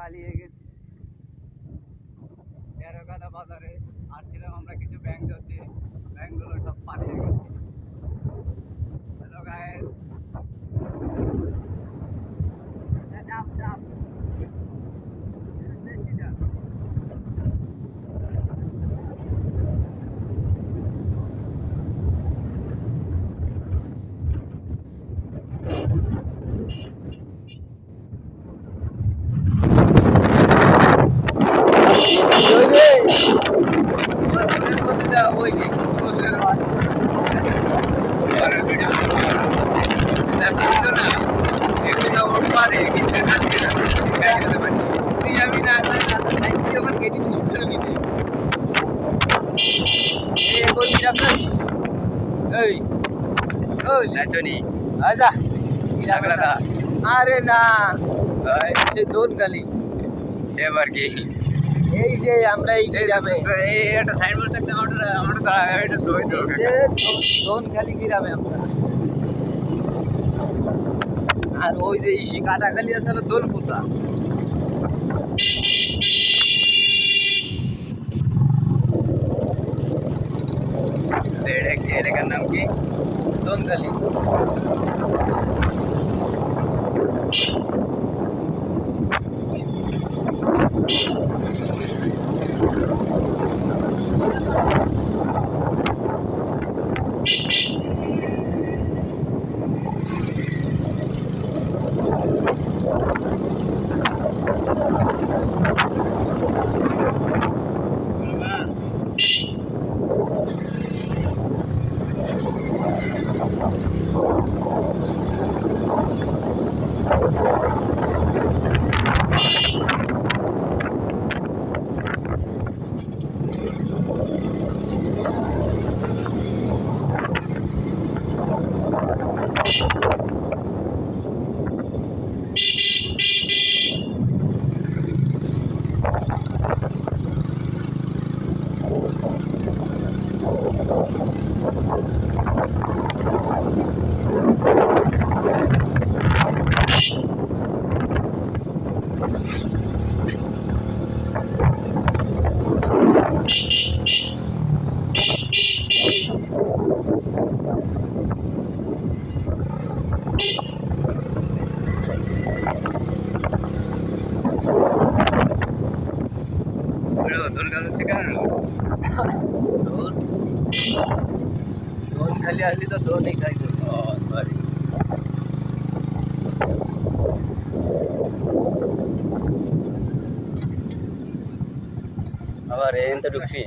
পালিয়ে গেছে। তেরোগাদা বাজারে আসছিলাম আমরা কিছু ব্যাংক ধরতে। ব্যাংকগুলো আরে না দোন গালি এবার কি এই যে আমরা এই গ্রামে। এই একটা সাইনবোর্ড থাকতে আমার আমার তো এটা সবাই তো এই যে দোন খালি গ্রামে আমরা। আর ওই যে ইসি কাটাখালি আছে হলো দোল পুতা। এটা কি এলাকার Ouch. Pero no le dan el checar. No. ખાલી આ લીધો તો નહીં ખાઈ ગયો સોરી હવે રેન તો ડુક્ષી